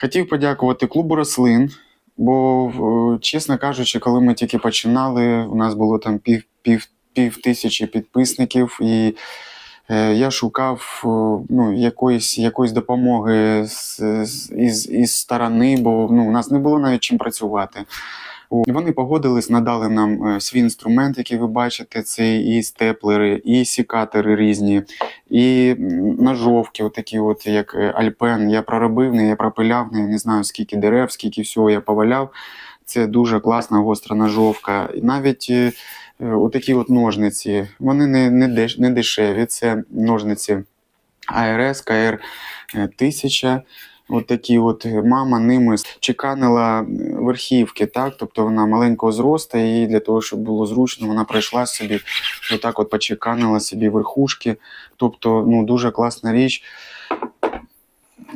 Хотів подякувати клубу рослин, бо, е, чесно кажучи, коли ми тільки починали, у нас було там пів, пів, пів тисячі підписників, і е, я шукав е, ну, якоїсь, якоїсь допомоги з, із, із сторони, бо ну, у нас не було навіть чим працювати. Вони погодились, надали нам е, свій інструмент, який ви бачите, це і степлери, і сікатори різні, і ножовки, отакі, от, як е, Альпен. Я проробив, не я пропиляв, не, не знаю скільки дерев, скільки всього я поваляв. Це дуже класна гостра ножовка. І навіть е, отакі от ножниці, вони не, не, деш, не дешеві. Це ножниці АРС, КР 1000. От такі от мама ними чеканила верхівки, так? Тобто вона маленького зросту, і для того, щоб було зручно, вона пройшла собі, отак от почеканила собі верхушки. Тобто, ну, дуже класна річ.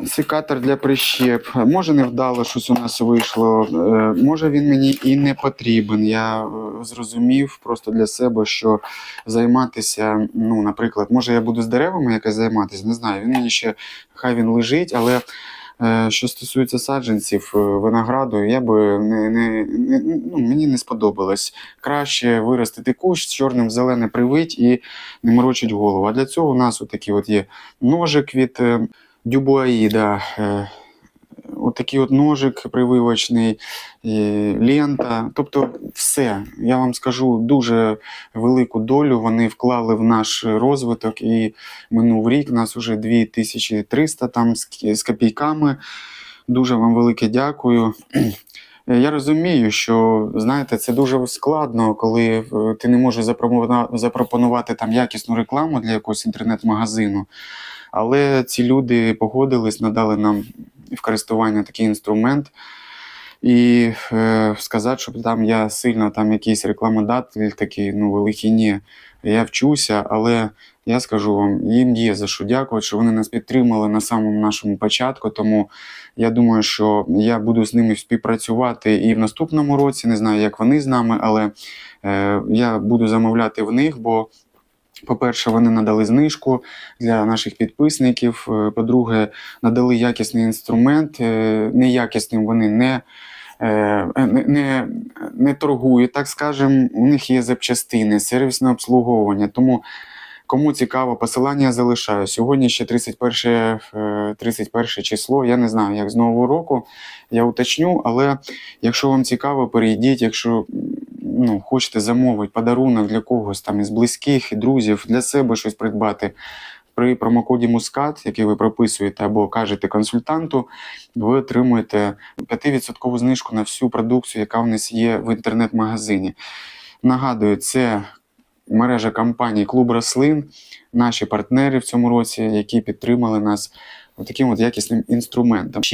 Секатор для прищеп. Може, невдало щось у нас вийшло. Е, Може, він мені і не потрібен. Я е, зрозумів просто для себе, що займатися, ну, наприклад, може, я буду з деревами якось займатися, не знаю. Він мені ще хай він лежить, але е, що стосується саджанців е, винограду, я би не, не, не ну, мені не сподобалось. Краще виростити кущ чорним зелене привить і не морочить голову. А для цього у нас отакі от є ножик від. е, дюбуаїда. Отакий от ножик прививочний, лента. Тобто, все. Я вам скажу дуже велику долю. Вони вклали в наш розвиток. І минув рік. Нас вже 2300 там з, копійками. Дуже вам велике дякую. Я розумію, що знаєте, це дуже складно, коли е, ти не можеш запропонувати там якісну рекламу для якогось інтернет-магазину. Але ці люди погодились, надали нам в користування такий інструмент. І е, сказати, щоб там я сильно там якийсь рекламодатель такий, ну, великий, ні. Я вчуся, але я скажу вам, їм є за що дякувати, що вони нас підтримали на самому нашому початку. Тому я думаю, що я буду з ними співпрацювати і в наступному році. Не знаю, як вони з нами, але е, я буду замовляти в них, бо по-перше, вони надали знижку для наших підписників. Е, По-друге, надали якісний інструмент. Е, Неякісним вони не, е, не, не, не торгують, так скажемо. У них є запчастини, сервісне обслуговування. Тому кому цікаво, посилання залишаю. Сьогодні ще 31, е, 31 число. Я не знаю, як з нового року. Я уточню, але якщо вам цікаво, перейдіть. Якщо ну, хочете замовити подарунок для когось там із близьких і друзів, для себе щось придбати. При промокоді Мускат, який ви прописуєте або кажете консультанту, ви отримуєте 5% знижку на всю продукцію, яка в нас є в інтернет-магазині. Нагадую, це мережа компаній Клуб Рослин, наші партнери в цьому році, які підтримали нас таким от якісним інструментом.